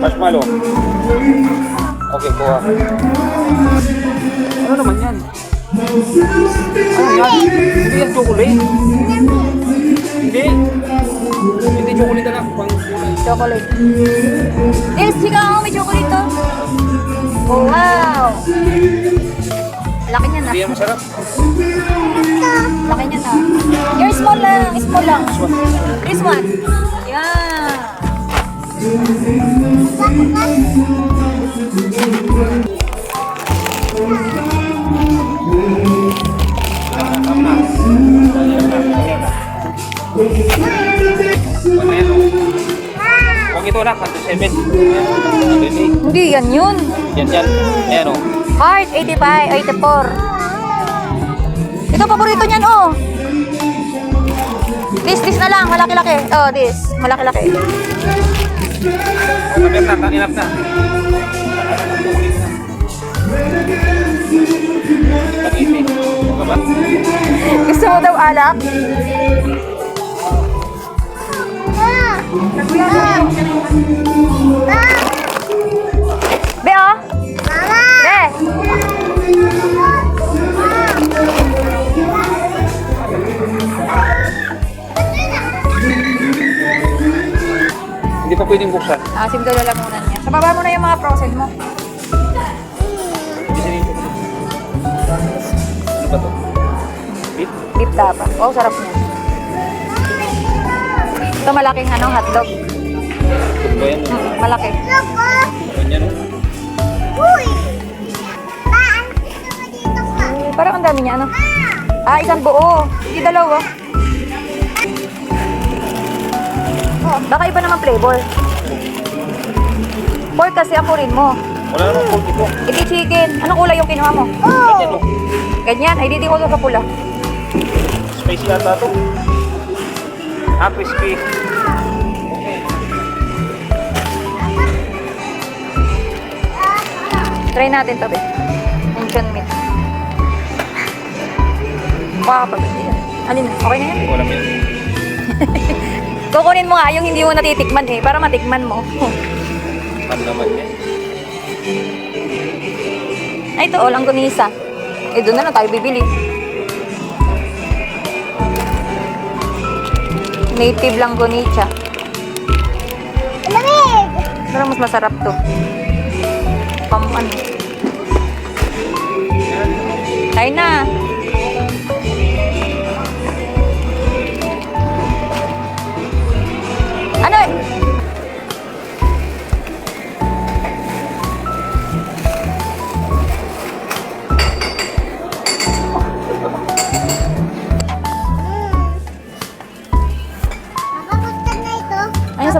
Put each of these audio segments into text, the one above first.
Marshmallow. Okay, kuha. Ano naman yan? Ano yan? Hindi yan chocolate. Hindi. Hindi chocolate na pang Chocolate. Yes, chika ako, may chocolate to. Oh, wow! Laki niya na. Hindi yan masarap. Laki niya na. Your small lang, small lang. This one. Yeah. Huwag ito na, 107. 108. Hindi, yan yun. Yan, yan. Ayan, oh. Heart, 85, 84. Ito, paborito niyan, oh. This, this na lang, malaki-laki. Oh, this, malaki-laki. Enough na, enough na. Gusto mo daw alak? Be, oh. Be. Hindi pa pwedeng buksan. Ah, sim daw lalamunan niya. Sa baba mo na yung mga frozen mo. Ano ba to? Beef? Beef tapa. Wow, sarap niya. Ito malaking ano, hotdog. Ito ba yan? Mm, malaki. Eh, parang ang dami niya, ano? Ah, isang buo. Hindi dalawa. Oh, baka iba naman flavor. Pork kasi ang purin mo. Wala namang pork ito. Iti chicken. Anong kulay yung kinuha mo? Oh. Ganyan. Ay, di ko sa pula. Spicy yata to. Crispy. Okay. Try natin to, be. Ancient meat. Wow, pag Alin? Okay na yan? Alam yan. Kukunin mo nga yung hindi mo natitikman eh, para matikman mo. Ano naman yan? Ay, ito, oh, langgonisa. Eh, doon na lang tayo bibili. Native langgonisa. Pero mas masarap to. Pam, ano. Tayo na.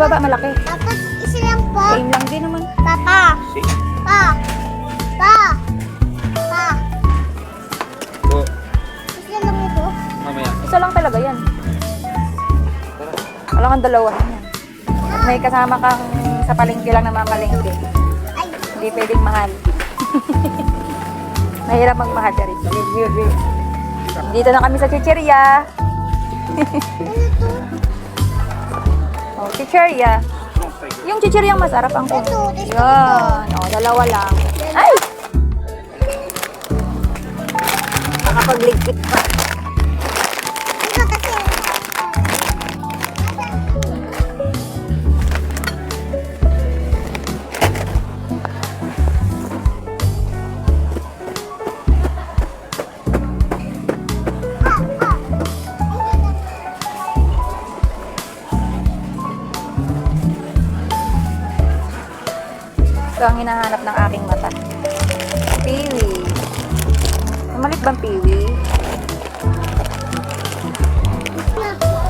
Sa baba, malaki. Tapos isa lang po. Same lang din naman. Papa. Si. Pa. Pa. Pa. Ito. Isa lang ito. Mamaya. Isa lang talaga yan. Tara. Wala kang dalawa. Yan. At may kasama kang sa palengke lang na mamalengke. Ay. Hindi pwedeng mahal. Mahirap magmahal ka rin. Dito na kami sa chicheria. Oh, chicheria. Yung chicheria ang masarap ang kun. Ito, ito. Yan. Oh, dalawa lang. Ay! Nakapagligpit pa. Ito ang hinahanap ng aking mata. Piwi. Mamalit bang piwi?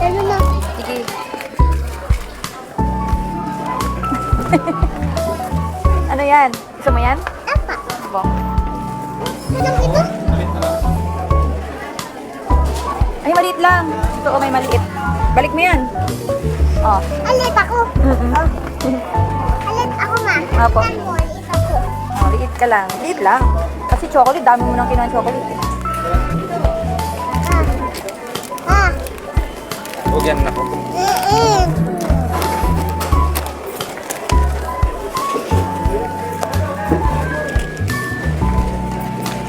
Ano na? Sige. ano yan? Gusto mo yan? Apa. Ito lang ito. Ay, maliit lang. Ito, oh, may maliit. Balik mo yan. Oh. Alit ako. Mm-mm. Oh. Apo. Oh, liit ka lang. Liit lang. Kasi chocolate, dami mo nang kinuha ng chocolate. eh. Huwag yan ako. Mm-mm.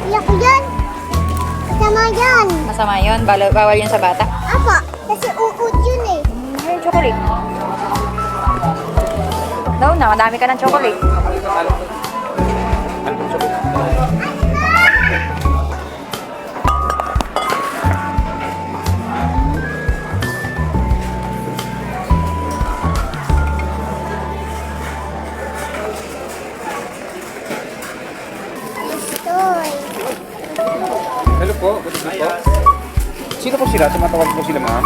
Ayoko yan. Kasama yan. Masama yun. Bawal, yun sa bata. Apa, kasi uod yun eh. Mm, Ay, chocolate. No, na. Madami ka ng chocolate. Hello po, good po. Sino po sila? Tumatawag po sila ma'am.